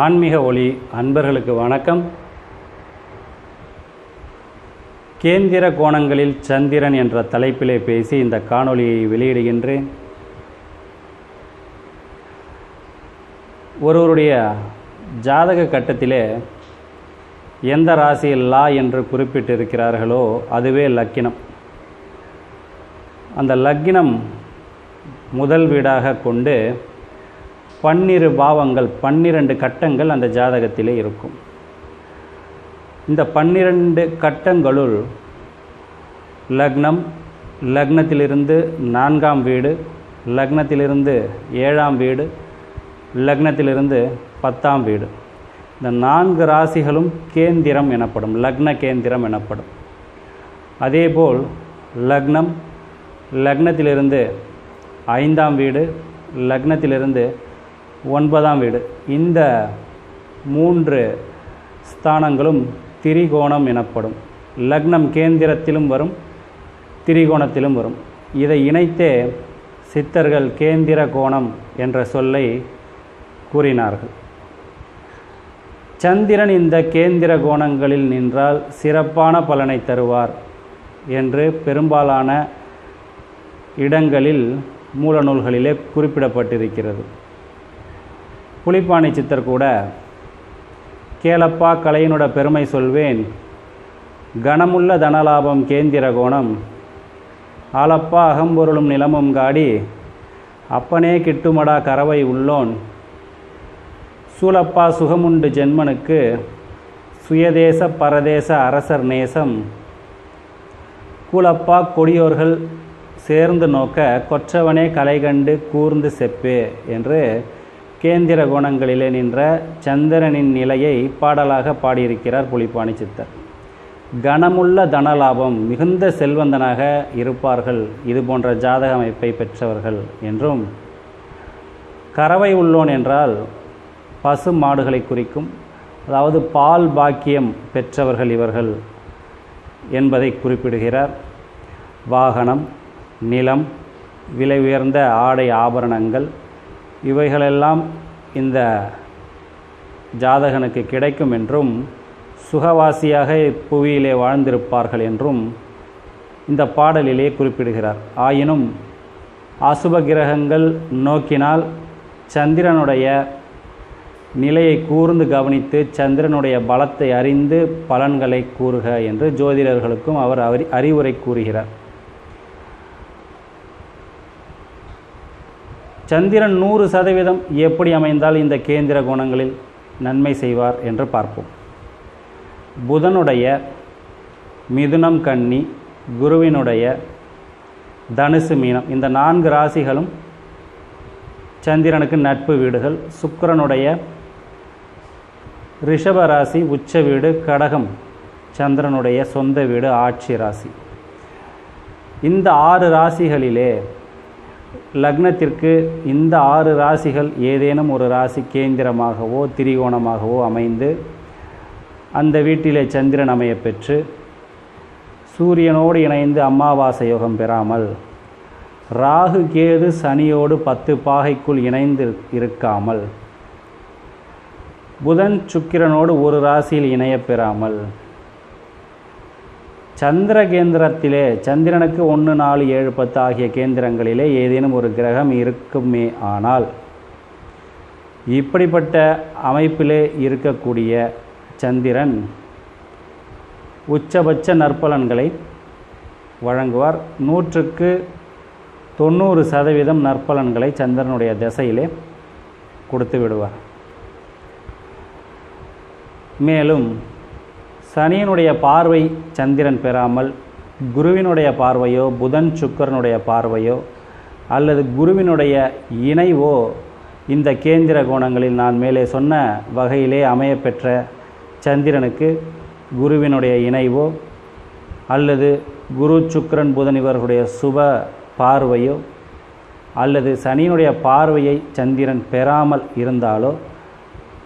ஆன்மீக ஒளி அன்பர்களுக்கு வணக்கம். கேந்திர கோணங்களில் சந்திரன் என்ற தலைப்பிலே பேசி இந்த காணொளியை வெளியிடுகின்றேன். ஒருவருடைய ஜாதக கட்டத்திலே எந்த ராசியில் லா என்று குறிப்பிட்டிருக்கிறார்களோ அதுவே லக்கினம். அந்த லக்கினம் முதல் வீடாக கொண்டு பன்னிரு பாவங்கள் பன்னிரண்டு கட்டங்கள் அந்த ஜாதகத்திலே இருக்கும். இந்த பன்னிரண்டு கட்டங்களுள் லக்னம் லக்னத்திலிருந்து நான்காம் வீடு லக்னத்திலிருந்து ஏழாம் வீடு லக்னத்திலிருந்து பத்தாம் வீடு. இந்த நான்கு ராசிகளும் கேந்திரம் எனப்படும் லக்ன கேந்திரம் எனப்படும். அதேபோல் லக்னம் லக்னத்திலிருந்து ஐந்தாம் வீடு லக்னத்திலிருந்து ஒன்பதாம் வீடு. இந்த மூன்று ஸ்தானங்களும் திரிகோணம் எனப்படும். லக்னம் கேந்திரத்திலும் வரும் திரிகோணத்திலும் வரும். இதை இணைத்தே சித்தர்கள் கேந்திர கோணம் என்ற சொல்லை கூறினார்கள். சந்திரன் இந்த கேந்திர கோணங்களில் நின்றால் சிறப்பான பலனை தருவார் என்று பெரும்பாலான இடங்களில் மூலநூல்களிலே குறிப்பிடப்பட்டிருக்கிறது. புலிப்பாணி சித்தர் கூட கேளப்பா கலையினோட பெருமை சொல்வேன் கனமுள்ள தனலாபம் கேந்திர கோணம் ஆலப்பா அகம்பொருளும் நிலமும் காடி அப்பனே கிட்டுமடா கறவை உள்ளோன் சூலப்பா சுகமுண்டு ஜென்மனுக்கு சுயதேச பரதேச அரசர் நேசம் கூலப்பா கொடியோர்கள் சேர்ந்து நோக்க கொற்றவனே கலை கண்டு கூர்ந்து செப்பே என்று கேந்திர கோணங்களிலே நின்ற சந்திரனின் நிலையை பாடலாக பாடியிருக்கிறார் புலிப்பாணி சித்தர். கனமுள்ள தனலாபம் மிகுந்த செல்வந்தனாக இருப்பார்கள். இது போன்ற ஜாதக அமைப்பை பெற்றவர்கள் என்றும் கறவை உள்ளோன் என்றால் பசு மாடுகளை குறிக்கும் அதாவது பால் பாக்கியம் பெற்றவர்கள் இவர்கள் என்பதை குறிப்பிடுகிறார். வாகனம் நிலம் விலை உயர்ந்த ஆடை ஆபரணங்கள் இவைகளெல்லாம் இந்த ஜாதகனுக்கு கிடைக்கும் என்றும் சுகவாசியாக புவியிலே வாழ்ந்திருப்பார்கள் என்றும் இந்த பாடலிலே குறிப்பிடுகிறார். ஆயினும் அசுப கிரகங்கள் நோக்கினால் சந்திரனுடைய நிலையை கூர்ந்து கவனித்து சந்திரனுடைய பலத்தை அறிந்து பலன்களை கூறுக என்று ஜோதிடர்களுக்கும் அவர் அறிவுரை கூறுகிறார். சந்திரன் நூறு சதவீதம் எப்படி அமைந்தால் இந்த கேந்திர குணங்களில் நன்மை செய்வார் என்று பார்ப்போம். புதனுடைய மிதுனம் கன்னி குருவினுடைய தனுசு மீனம் இந்த நான்கு ராசிகளும் சந்திரனுக்கு நட்பு வீடுகள். சுக்கிரனுடைய ரிஷப ராசி உச்ச வீடு கடகம் சந்திரனுடைய சொந்த வீடு ஆட்சி ராசி. இந்த ஆறு ராசிகளிலே லக்னத்திற்கு இந்த ஆறு ராசிகள் ஏதேனும் ஒரு ராசி கேந்திரமாகவோ திரிகோணமாகவோ அமைந்து அந்த வீட்டிலே சந்திரன் அமைய பெற்று சூரியனோடு இணைந்து அமாவாசை யோகம் பெறாமல் ராகு கேது சனியோடு பத்து பாகைக்குள் இணைந்து இருக்காமல் புதன் சுக்கிரனோடு ஒரு ராசியில் இணைய பெறாமல் சந்திர கேந்திரத்திலே சந்திரனுக்கு ஒன்று நாலு ஏழு பத்து ஆகிய கேந்திரங்களிலே ஏதேனும் ஒரு கிரகம் இருக்குமே ஆனால் இப்படிப்பட்ட அமைப்பிலே இருக்கக்கூடிய சந்திரன் உச்சபட்ச நற்பலன்களை வழங்குவார். நூற்றுக்கு தொண்ணூறு சதவீதம் நற்பலன்களை சந்திரனுடைய திசையிலே கொடுத்து விடுவார். மேலும் சனியினுடைய பார்வை சந்திரன் பெறாமல் குருவினுடைய பார்வையோ புதன் சுக்கரனுடைய பார்வையோ அல்லது குருவினுடைய இணைவோ இந்த கேந்திர கோணங்களில் நான் மேலே சொன்ன வகையிலே அமையப்பெற்ற சந்திரனுக்கு குருவினுடைய இணைவோ அல்லது குரு சுக்கரன் புதன் இவர்களுடைய சுப பார்வையோ அல்லது சனியினுடைய பார்வையை சந்திரன் பெறாமல் இருந்தாலோ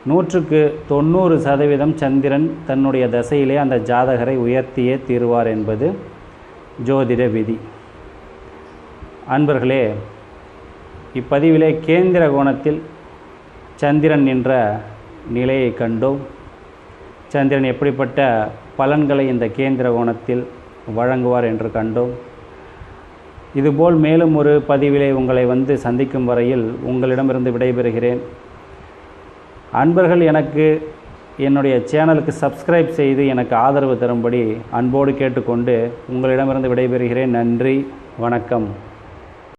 நூற்றுக்கு தொண்ணூறு சதவீதம் சந்திரன் தன்னுடைய தசையிலே அந்த ஜாதகரை உயர்த்தியே தீர்வார் என்பது ஜோதிட விதி. அன்பர்களே இப்பதிவிலே கேந்திர கோணத்தில் சந்திரன் என்ற நிலையை கண்டோம். சந்திரன் எப்படிப்பட்ட பலன்களை இந்த கேந்திர கோணத்தில் வழங்குவார் என்று கண்டோம். இதுபோல் மேலும் ஒரு பதிவிலே உங்களை வந்து சந்திக்கும் வரையில் உங்களிடமிருந்து விடைபெறுகிறேன். அன்பர்கள் எனக்கு என்னுடைய சேனலுக்கு சப்ஸ்கிரைப் செய்து எனக்கு ஆதரவு தரும்படி அன்போடு கேட்டுக்கொண்டு உங்களிடமிருந்து விடைபெறுகிறேன். நன்றி வணக்கம்.